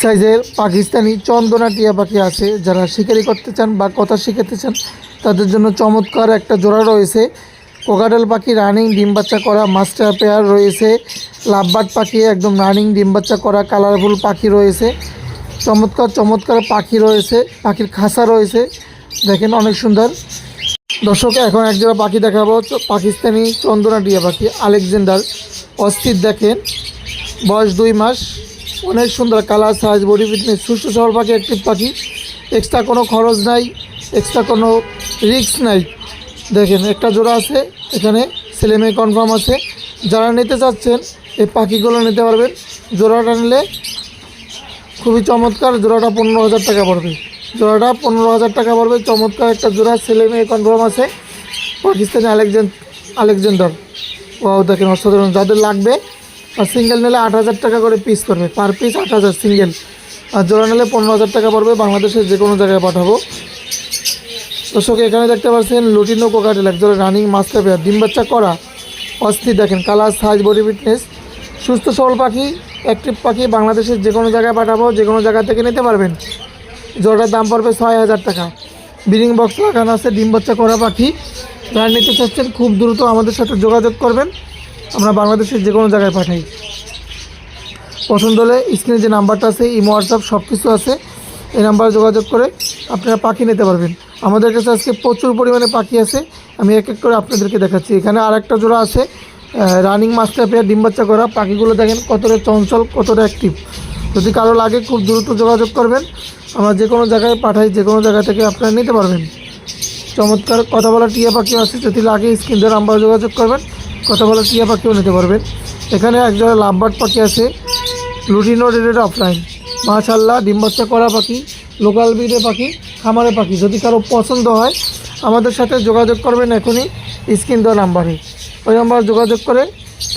সাইজের পাকিস্তানি চন্দনা টিয়া পাখি আছে। যারা শিকারি করতে চান বা কথা শিখাতে চান, তাদের জন্য চমৎকার একটা জোড়া রয়েছে। কোকাটেল পাখি রানিং ডিম বাচ্চা করা মাস্টার পেয়ার রয়েছে। লাভবার্ড পাখি একদম রানিং ডিম বাচ্চা করা কালারফুল পাখি রয়েছে। চমৎকার চমৎকার পাখি রয়েছে। পাখির খাঁচা রয়েছে। দেখেন অনেক সুন্দর। দর্শক, এখন এক জোড়া পাখি দেখাবো। পাকিস্তানি চন্দনা টিয়া পাখি, আলেকজান্ডার অস্থির দেখেন। বয়স দুই মাস। অনেক সুন্দর কালার সাইজ বডি ফিটনেস সুস্থ সবল পাখি অ্যাক্টিভ পাখি। এক্সট্রা কোনো খরচ নাই এক্সট্রা কোনো রিস্ক নাই। দেখেন, একটা জোড়া আছে, এখানে ছেলে মেয়ে কনফার্ম আছে। যারা নিতে চাচ্ছেন, এই পাখিগুলো নিতে পারবেন। জোড়াটা নিলে খুবই চমৎকার, জোড়াটা পনেরো হাজার টাকা পড়বে। জোড়াটা পনেরো হাজার টাকা পড়বে, চমৎকার একটা জোড়া, ছেলে মেয়ে কনফার্ম আছে। পাকিস্তানি আলেকজেন আলেকজেন্ডার। ও দেখেন অসাধারণ, যাদের লাগবে আর সিঙ্গেল নিলে আট হাজার টাকা করে পিস করবে। পার পিস আট হাজার সিঙ্গেল আর জোড়া নিলে পনেরো হাজার টাকা পড়বে, বাংলাদেশের যে কোনো জায়গায় পাঠাবো। দর্শক, এখানে দেখতে পাচ্ছেন লুটিনো কোকাটেল, একজোড়া রানিং মাস্টার পেয়ার ডিম বাচ্চা করা, অস্থির দেখেন কালার সাইজ বডি ফিটনেস সুস্থ সবল পাখি অ্যাক্টিভ পাখি, বাংলাদেশের যে কোনো জায়গায় পাঠাবো, যে কোনো জায়গা থেকে নিতে পারবেন। জোড়াটার দাম পড়বে ছয় হাজার টাকা। ব্রিডিং বক্স লাগানো আছে, ডিম বাচ্চা করা পাখি। যারা নিতে চাচ্ছেন, খুব দ্রুত আমাদের সাথে যোগাযোগ করবেন। আমরা বাংলাদেশের যে কোনো জায়গায় পাঠাই। পছন্দ হলে স্ক্রিনে যে নাম্বারটা আছে, ইমো, হোয়াটসঅ্যাপ সব কিছু আছে, এই নাম্বারে যোগাযোগ করে আপনারা পাখি নিতে পারবেন। আমাদের কাছে আজকে প্রচুর পরিমাণে পাখি আছে, আমি এক এক করে আপনাদেরকে দেখাচ্ছি। এখানে আর একটা জোড়া আছে রানিং মাস্টার পেয়ার ডিম বাচ্চা করা। পাখিগুলো দেখেন কতটা চঞ্চল, কতটা অ্যাক্টিভ যদি কারও লাগে খুব দ্রুত যোগাযোগ করবেন, আমরা যে কোনো জায়গায় পাঠাই, যে কোনো জায়গা থেকে আপনারা নিতে পারবেন। চমৎকার কথা বলা টিয়া পাখিও আছে, যদি লাগে স্ক্রিন দিয়ে নাম্বার যোগাযোগ করবেন। কথা বলা টিয়া পাখিও নিতে পারবেন। এখানে একজোড়া লাভবার্ড পাখি আছে। লুটিনো রেডেড অফলাইন। মাশাল্লাহ ডিম বাচ্চা করা পাখি, লোকাল ব্রিডের পাখি, খামারে পাখি। যদি কারও পছন্দ হয়, আমাদের সাথে যোগাযোগ করবেন এখনই। স্ক্রিন দেওয়া নাম্বারে। ওই নাম্বার যোগাযোগ করে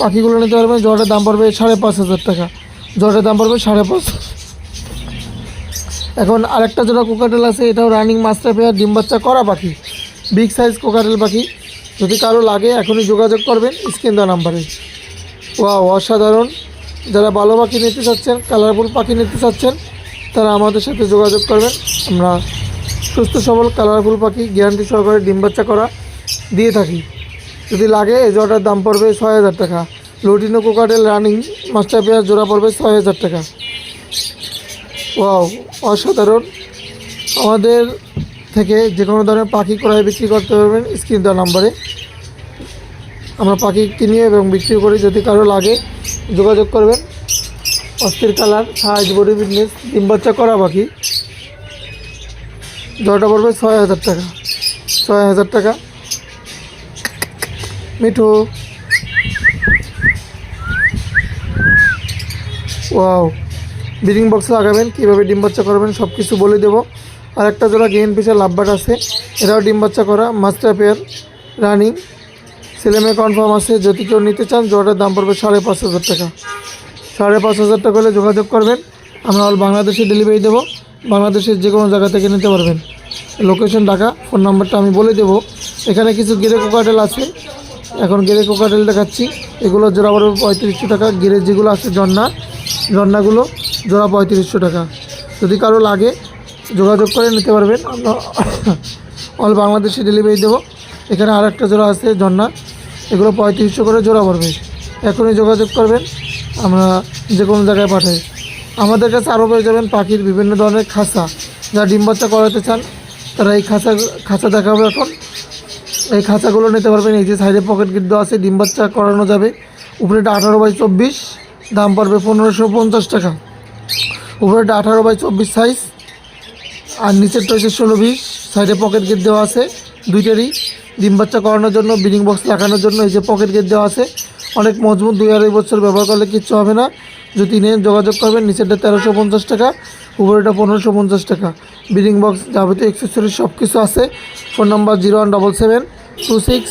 পাখিগুলো নিতে পারবেন। জোড়াটার দাম পড়বে সাড়ে পাঁচ হাজার টাকা। জোড়াটার দাম পড়বে সাড়ে পাঁচ। এখন আরেকটা জোড়া কোকাটেল আছে। এটাও রানিং মাস্টার পেয়ার, ডিম বাচ্চা করা পাখি। বিগ সাইজ কোকাটেল পাখি। যদি কারও লাগে, এখনই যোগাযোগ করবেন স্ক্রিন দেওয়া নাম্বারে। ওয়া অসাধারণ। যারা ভালো পাখি নিতে চাচ্ছেন, কালারফুল পাখি নিতে চাচ্ছেন, তারা আমাদের সাথে যোগাযোগ করবেন। আমরা সুস্থ, সবল, কালারফুল পাখি গ্যারান্টি সহকারে ডিম বাচ্চা করা দিয়ে থাকি। যদি লাগে, এই জোড়াটার দাম পড়বে ছয় হাজার টাকা। Lutino cockatiel running master pair জোড়া পড়বে ছয় হাজার টাকা। ওয়াও, অসাধারণ। আমাদের থেকে যে কোনো ধরনের পাখি ক্রয় বিক্রি করতে পারবেন স্ক্রিন দেওয়া নাম্বারে। আমরা পাখি কিনি এবং বিক্রি করি, যদি কারও লাগে যোগাযোগ করবেন। অস্থির কালার সাইজ বডি বিজনেস ডিম বাচ্চা করা পাখি। জোড়াটা পড়বে ছয় হাজার টাকা। ছয় হাজার টাকা। মিঠু। ওয়াও। ব্রিডিং বক্স লাগাবেন, কীভাবে ডিম বাচ্চা করবেন সব কিছু বলে দেবো। আর একটা জোড়া গেন পিসের লাভবাট আছে। এরাও ডিম বাচ্চা করা মাস্টার পেয়ার রানিং মেয়ে কনফার্ম আছে, যদি কেউ নিতে চান, জোড়াটার দাম পড়বে সাড়ে পাঁচ হাজার টাকা। সাড়ে পাঁচ হাজার টাকা হলে যোগাযোগ করবেন। আমরা অল বাংলাদেশে ডেলিভারি দেবো। বাংলাদেশের যে কোনো জায়গা থেকে নিতে পারবেন। লোকেশন ঢাকা ফোন নাম্বারটা আমি বলে দেবো। এখানে কিছু গিরে কোকাটেল আছে। এখন গিরে কোকাটেল দেখাচ্ছি। এগুলো জোড়া পড়বে পঁয়ত্রিশশো টাকা। গিরে যেগুলো আছে জন্না জন্নাগুলো জোড়া পঁয়ত্রিশশো টাকা। যদি কারও লাগে যোগাযোগ করে নিতে পারবেন। আমরা অল বাংলাদেশে ডেলিভারি দেবো। এখানে আর একটা জোড়া আছে, ঝর্ণা। এগুলো পঁয়ত্রিশশো করে জোড়া পড়বে। এখনই যোগাযোগ করবেন, আমরা যে কোনো জায়গায় পাঠাই। আমাদের কাছে আরও পেয়ে যাবেন পাখির বিভিন্ন ধরনের খাঁচা যারা ডিম বাচ্চা করাতে চান, তারা এই খাঁচা খাঁচা দেখাবো এখন। এই খাঁচাগুলো নিতে পারবেন, এই যে সাইডে পকেট দেওয়া আছে, ডিম বাচ্চা করানো যাবে। উপরেটা আঠারো বাই চব্বিশ, দাম পড়বে পনেরোশো পঞ্চাশ টাকা। উপরেটা আঠারো বাই চব্বিশ সাইজ আর নিচেরটা হচ্ছে ষোলো বিশ, সাইডে পকেট গেট দেওয়া আছে, দুইটারই ডিম বাচ্চা করানোর জন্য ব্রিডিং বক্স লাগানোর জন্য এই যে পকেট গেট দেওয়া আছে। অনেক মজবুত দুই আড়াই বছর ব্যবহার করলে কিচ্ছু হবে না। যদি নেন যোগাযোগ করবেন, নিচেরটা তেরোশো পঞ্চাশ টাকা উপরেটা পনেরোশো পঞ্চাশ টাকা। ব্রিডিং বক্স যাবতীয় এক্সেসরিজ সব কিছু আছে। Phone number zero one double seven two six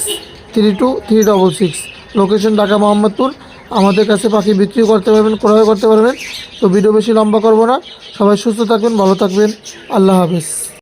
three two three double six location Dhaka Mohammadpur আমাদের কাছে পাখি বিক্রি করতে পারবেন, ক্রয় করতে পারবেন। তো ভিডিও বেশি লম্বা করব না। সবাই সুস্থ থাকবেন, ভালো থাকবেন। আল্লাহ হাফেজ।